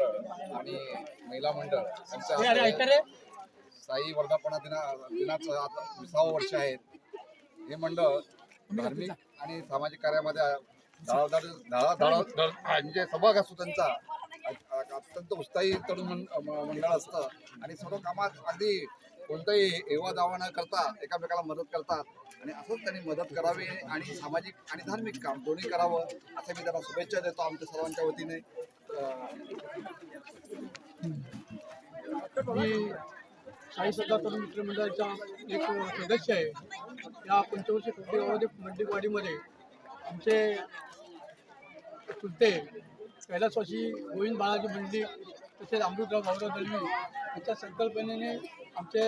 मंडळ आणि महिला मंडळ यांच्या साई वर्धापना दिना दिनाचं आता विसावं वर्ष आहे. हे मंडळ धार्मिक आणि सामाजिक कार्यामध्ये म्हणजे सहभाग असतो त्यांचा. अत्यंत उत्साही तरुण मंडळ असतं. आणि सर्व कामात अगदी कोणताही एवा दावा न करता एकामेकाला मदत करतात. आणि असंच त्यांनी मदत करावी आणि सामाजिक आणि धार्मिक काम दोन्ही करावं असं मी त्यांना शुभेच्छा देतो आमच्या सर्वांच्या वतीने. मी साई सदा तरुण मित्र मंडळाचा एक सदस्य आहे. या पंचवर्षी कुटुंबामध्ये मंडीवाडीमध्ये आमचे चुलते कैलासवासी गोविंद बाळाजी मंडळी तसेच अमृतराव भाऊराव दळवी यांच्या संकल्पनेने आमचे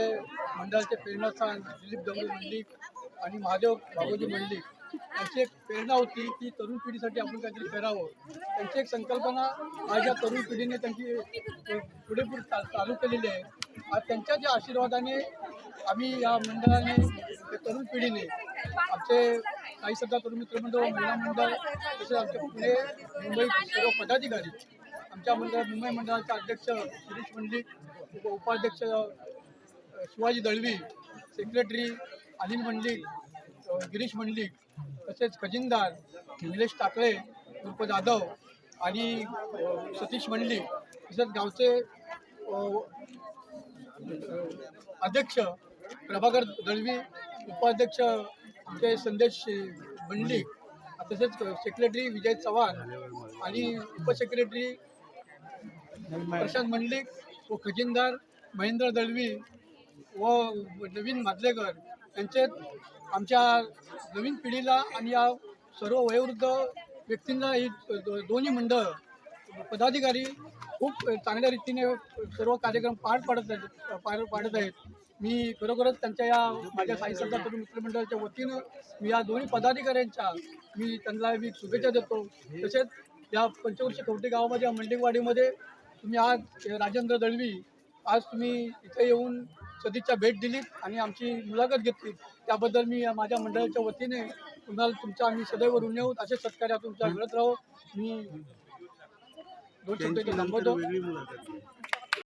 मंडळाचे प्रेरणास्थान दिलीप दगडू मंडलिक आणि महादेव बाबूजी मंडलिक अशी एक प्रेरणा होती की तरुण पिढीसाठी आपण काहीतरी करावं. त्यांची एक संकल्पना आज या तरुण पिढीने त्यांची पुढे पुढे चा- चालू केलेली आहे. आज त्यांच्या ज्या आशीर्वादाने आम्ही या मंडळाने तरुण पिढीने आमचे काही सध्या तरुण मित्र मंडळ महिला मंडळ तसेच आमचे पुणे मुंबई सर्व पदाधिकारी आमच्या मंडळ मुंबई मंडळाचे अध्यक्ष शिरीष मंडलिक उप उपाध्यक्ष शिवाजी दळवी सेक्रेटरी अनिल मंडलिक गिरीश मंडलिक तसेच खजिनदार निलेश टाकळे उर्फ जाधव आणि सतीश मंडलिक तसेच गावचे अध्यक्ष प्रभाकर दळवी उपाध्यक्ष आमचे संदेश मंडलिक तसेच सेक्रेटरी विजय चव्हाण आणि उपसेक्रेटरी प्रशांत मंडलिक व खजिनदार महेंद्र दळवी व नवीन मादलेकर त्यांचे आमच्या नवीन पिढीला आणि या सर्व वयोवृद्ध व्यक्तींना ही दो- दोन्ही मंडळ पदाधिकारी खूप चांगल्या रीतीने सर्व कार्यक्रम पार पाडत आहेत पार पाडत आहेत. मी खरोखरच त्यांच्या या माझ्या साई सरदार तरुण मित्रमंडळाच्या वतीनं मी या दोन्ही पदाधिकाऱ्यांच्या मी त्यांना मी शुभेच्छा देतो. तसेच या पंचवर्षी कवटे गावामध्ये या मंडेवाडीमध्ये तुम्ही आज राजेंद्र दळवी आज तुम्ही इथे येऊन सदिच्छा भेट दिलीत आणि आमची मुलाखत घेतली. त्याबद्दल मी माझ्या मंडळाच्या वतीने तुम्हाला तुमचा आम्ही सदैव ऋण आहोत. असे सत्कार्य तुमच्या मिळत राहो. मी दोन शब्द थांबवतो